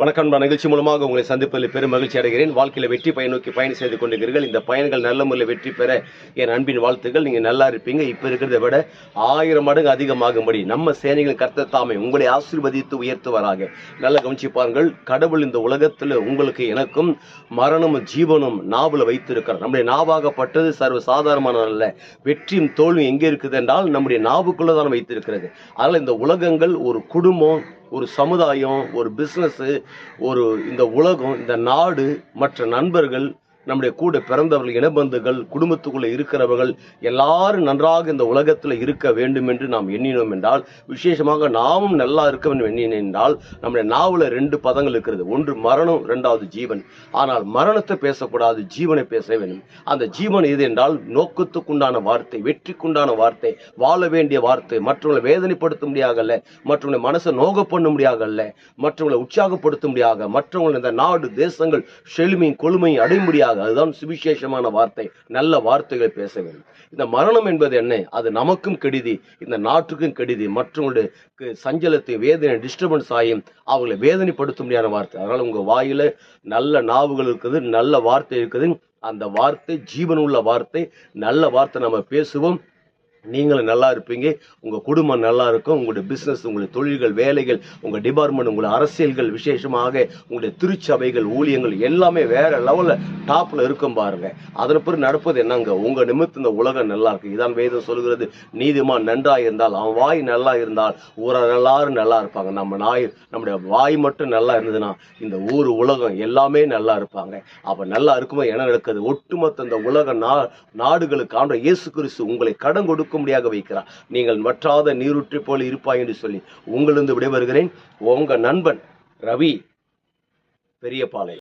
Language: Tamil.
வணக்கம் நான் நிகழ்ச்சி மூலமாக உங்களை சந்திப்பதில் பெரும் மகிழ்ச்சி அடைகிறேன். வாழ்க்கையில் வெற்றி பயன் நோக்கி பயணம் செய்து கொண்டிருக்கிறீர்கள். இந்த பயணங்கள் நல்ல முறையில் வெற்றி பெற என் அன்பின் வாழ்த்துக்கள். நீங்கள் நல்லா இருப்பீங்க. இப்போ இருக்கிறத விட ஆயிரம் மடங்கு அதிகமாகும்படி நம்ம சேனைகள் கர்த்த தாமே உங்களை ஆசீர்வதித்து உயர்த்துவராக. நல்ல கவனிச்சு பாருங்கள். கடவுள் இந்த உலகத்தில் உங்களுக்கு எனக்கும் மரணமும் ஜீவனும் நாவல வைத்திருக்கிறார். நம்முடைய நாவாகப்பட்டது சர்வ சாதாரணமான அல்ல. வெற்றியும் தோல்வியும் எங்கே இருக்குது என்றால் நம்முடைய நாவுக்குள்ளே தான் வைத்திருக்கிறது. அதனால் இந்த உலகங்கள் ஒரு குடும்பம் ஒரு சமுதாயம் ஒரு பிஸ்னஸ்ஸு ஒரு இந்த உலகம் இந்த நாடு மற்ற நண்பர்கள் நம்முடைய கூட பிறந்தவர்கள் இனபந்துகள் குடும்பத்துக்குள்ளே இருக்கிறவர்கள் எல்லாரும் நன்றாக இந்த உலகத்தில் இருக்க வேண்டும் என்று நாம் எண்ணினோம் என்றால் விசேஷமாக நாமும் நல்லா இருக்க வேண்டும் எண்ணினோம் என்றால் நம்முடைய நாவில் ரெண்டு பதங்கள் இருக்கிறது. ஒன்று மரணம் ரெண்டாவது ஜீவன். ஆனால் மரணத்தை பேசக்கூடாது ஜீவனை பேச வேண்டும். அந்த ஜீவன் எது என்றால் நோக்கத்துக்குண்டான வார்த்தை வெற்றிக்குண்டான வார்த்தை வாழ வேண்டிய வார்த்தை மற்றவங்களை வேதனைப்படுத்த முடியாதல்ல மற்றவங்களை மனசை நோக பண்ண முடியாகல்ல மற்றவங்களை உற்சாகப்படுத்த முடியாத மற்றவங்களை இந்த நாடு தேசங்கள் செழுமையும் கொழுமையும் அடைய முடியாது அதுதான் சுவிசேஷமான வார்த்தை. நல்ல வார்த்தைகளை பேச வேண்டும். இந்த மரணம் என்பது என்ன? அது நமக்கும் கெடுதி. இந்த நாட்டுக்கும் கெடுதி. மற்றவங்களுடைய சஞ்சலத்தை வேதனை டிஸ்டர்பன்ஸ் ஆகியும் அவங்களை வேதனைப்படுத்த முடியாத வார்த்தை. அதனால் உங்கள் வாயில நல்ல நாவுகள் இருக்குது நல்ல வார்த்தை இருக்குது. அந்த வார்த்தை ஜீவனுள்ள வார்த்தை. நல்ல வார்த்தை நம்ம பேசுவோம். நீங்களும் நல்லா இருப்பீங்க. உங்கள் குடும்பம் நல்லா இருக்கும். உங்களுடைய பிஸ்னஸ் உங்களுடைய தொழில்கள் வேலைகள் உங்கள் டிபார்ட்மெண்ட் உங்களுடைய அரசியல்கள் விசேஷமாக உங்களுடைய திருச்சபைகள் ஊழியங்கள் எல்லாமே வேற லெவலில் டாப்பில் இருக்கும் பாருங்க. அதன் பிறகு நடப்பது என்னங்க? உங்கள் நிமித்தம் இந்த உலகம் நல்லா இருக்கு. இதான் வேதம் சொல்கிறது. நீதிமான் நன்றா இருந்தால் அவன் வாய் நல்லா இருந்தால் ஊரர் எல்லாரும் நல்லா இருப்பாங்க. நம்ம நாய் நம்முடைய வாய் மட்டும் நல்லா இருந்ததுன்னா இந்த ஊர் உலகம் எல்லாமே நல்லா இருப்பாங்க. அப்போ நல்லா இருக்கும்போது என்ன நடக்குது? ஒட்டுமொத்த இந்த உலக நா நாடுகளுக்கான இயேசு கிறிஸ்து உங்களை கடன் இருக்கும்படியாக வைக்கிறார். நீங்கள் மற்றாத நீரூற்றி போல இருப்பாய் என்று சொல்லி உங்களிருந்து விடைபெறுகிறேன். உங்க நண்பன் ரவி பெரியபாளையம்.